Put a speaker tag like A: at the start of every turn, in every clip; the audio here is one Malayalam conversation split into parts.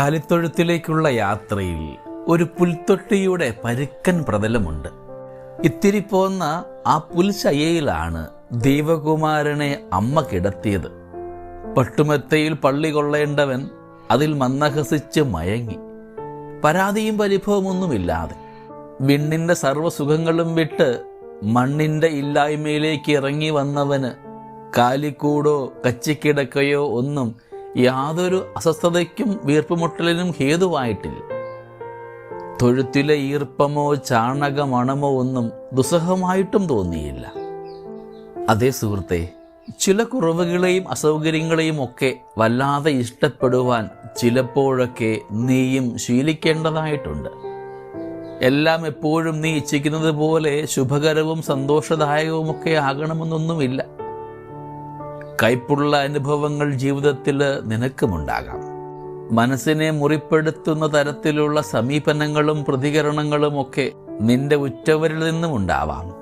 A: കാലിത്തൊഴുത്തിലേക്കുള്ള യാത്രയിൽ ഒരു പുൽത്തൊട്ടിയുടെ പരുക്കൻ പ്രതലമുണ്ട്. ഇത്തിരി പോന്ന ആ പുൽശയയിലാണ് ദൈവകുമാരനെ അമ്മ കിടത്തിയത്. പട്ടുമെത്തയിൽ പള്ളി കൊള്ളേണ്ടവൻ അതിൽ മന്നഹസിച്ച് മയങ്ങി. പരാതിയും പരിഭവമൊന്നുമില്ലാതെ വിണ്ണിന്റെ സർവസുഖങ്ങളും വിട്ട് മണ്ണിന്റെ ഇല്ലായ്മയിലേക്ക് ഇറങ്ങി വന്നവന് കാലിക്കൂടോ കച്ചിക്കിടക്കയോ ഒന്നും യാതൊരു അസ്വസ്ഥതയ്ക്കും വീർപ്പുമുട്ടലിനും ഹേതുവായിട്ടില്ല. തൊഴുത്തിലെ ഈർപ്പമോ ചാണകമണമോ ഒന്നും ദുസ്സഹമായിട്ടും തോന്നിയില്ല. അതേ സുഹൃത്തെ ചില കുറവുകളെയും അസൗകര്യങ്ങളെയും ഒക്കെ വല്ലാതെ ഇഷ്ടപ്പെടുവാൻ ചിലപ്പോഴൊക്കെ നീയും ശീലിക്കേണ്ടതായിട്ടുണ്ട്. എല്ലാം എപ്പോഴും നീ ഇച്ഛിക്കുന്നത് പോലെ ശുഭകരവും സന്തോഷദായകവുമൊക്കെ ആകണമെന്നൊന്നുമില്ല. കൈപ്പുള്ള അനുഭവങ്ങൾ ജീവിതത്തിൽ നിനക്കുമുണ്ടാകാം. മനസ്സിനെ മുറിപ്പെടുത്തുന്ന തരത്തിലുള്ള സമീപനങ്ങളും പ്രതികരണങ്ങളും ഒക്കെ നിന്റെ ഉറ്റവരിൽ നിന്നും ഉണ്ടാവാം.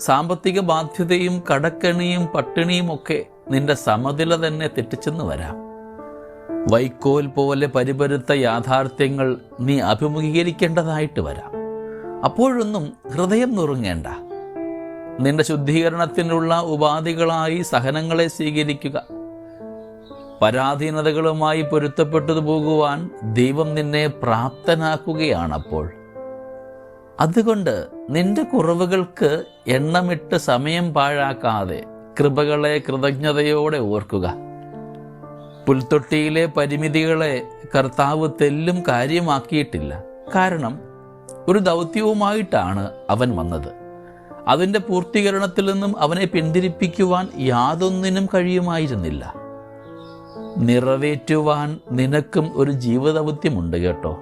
A: സാമ്പത്തിക ബാധ്യതയും കടക്കണിയും പട്ടിണിയും ഒക്കെ നിന്റെ സമനില തന്നെ തെറ്റിച്ചെന്ന് വരാം. വൈക്കോൽ പോലെ പരിപരുത്ത യാഥാർത്ഥ്യങ്ങൾ നീ അഭിമുഖീകരിക്കേണ്ടതായിട്ട് വരാം. അപ്പോഴൊന്നും ഹൃദയം നുറുങ്ങേണ്ട. നിന്റെ ശുദ്ധീകരണത്തിനുള്ള ഉപാധികളായി സഹനങ്ങളെ സ്വീകരിക്കുക. പരാധീനതകളുമായി പൊരുത്തപ്പെട്ടു പോകുവാൻ ദൈവം നിന്നെ പ്രാപ്തനാക്കുകയാണപ്പോൾ. അതുകൊണ്ട് നിന്റെ കുറവുകൾക്ക് എണ്ണമിട്ട് സമയം പാഴാക്കാതെ കൃപകളെ കൃതജ്ഞതയോടെ ഓർക്കുക. പുൽത്തൊട്ടിയിലെ പരിമിതികളെ കർത്താവ് തെല്ലും കാര്യമാക്കിയിട്ടില്ല. കാരണം ഒരു ദൗത്യവുമായിട്ടാണ് അവൻ വന്നത്. അതിന്റെ പൂർത്തീകരണത്തിൽ നിന്നും അവനെ പിന്തിരിപ്പിക്കുവാൻ യാതൊന്നിനും കഴിയുമായിരുന്നില്ല. നിറവേറ്റുവാൻ നിനക്കും ഒരു ജീവദൗത്യമുണ്ട് കേട്ടോ.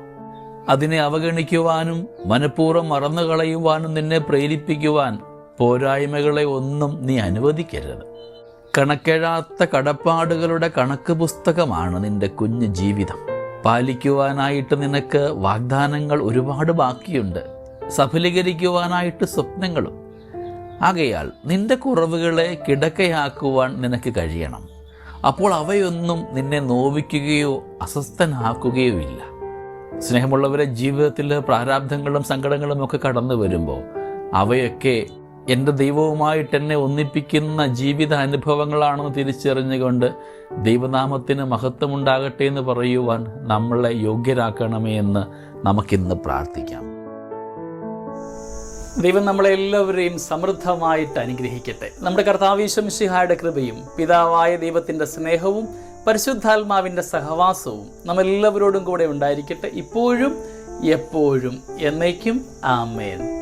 A: അതിനെ അവഗണിക്കുവാനും മനഃപൂർവം മറന്നു കളയുവാനും നിന്നെ പ്രേരിപ്പിക്കുവാൻ പോരായ്മകളെ ഒന്നും നീ അനുവദിക്കരുത്. കണക്കെഴാത്ത കടപ്പാടുകളുടെ കണക്ക് പുസ്തകമാണ് നിന്റെ കുഞ്ഞു ജീവിതം. പാലിക്കുവാനായിട്ട് നിനക്ക് വാഗ്ദാനങ്ങൾ ഒരുപാട് ബാക്കിയുണ്ട്. സഫലീകരിക്കുവാനായിട്ട് സ്വപ്നങ്ങളും ആകയാൽ നിന്റെ കുറവുകളെ കിടക്കയാക്കുവാൻ നിനക്ക് കഴിയണം. അപ്പോൾ അവയൊന്നും നിന്നെ നോവിക്കുകയോ അസ്വസ്ഥനാക്കുകയോ ഇല്ല സ്നേഹമുള്ളവരെ ജീവിതത്തിൽ പ്രാരാബ്ധങ്ങളും സങ്കടങ്ങളും ഒക്കെ കടന്നു വരുമ്പോൾ അവയൊക്കെ എന്റെ ദൈവവുമായിട്ട് എന്നെ ഒന്നിപ്പിക്കുന്ന ജീവിത അനുഭവങ്ങളാണെന്ന് തിരിച്ചറിഞ്ഞുകൊണ്ട് ദൈവനാമത്തിന് മഹത്വമുണ്ടാകട്ടെ എന്ന് പറയുവാൻ നമ്മളെ യോഗ്യരാക്കണമേ എന്ന് നമുക്കിന്ന് പ്രാർത്ഥിക്കാം.
B: ദൈവം നമ്മളെല്ലാവരെയും സമൃദ്ധമായിട്ട് അനുഗ്രഹിക്കട്ടെ. നമ്മുടെ കർത്താവീശം ശിഹായുടെ കൃപയും പിതാവായ ദൈവത്തിന്റെ സ്നേഹവും പരിശുദ്ധാത്മാവിന്റെ സഹവാസവും നമ്മളെല്ലാവരോടും കൂടെ ഉണ്ടായിരിക്കട്ടെ ഇപ്പോഴും എപ്പോഴും എന്നേക്കും. ആമേൻ.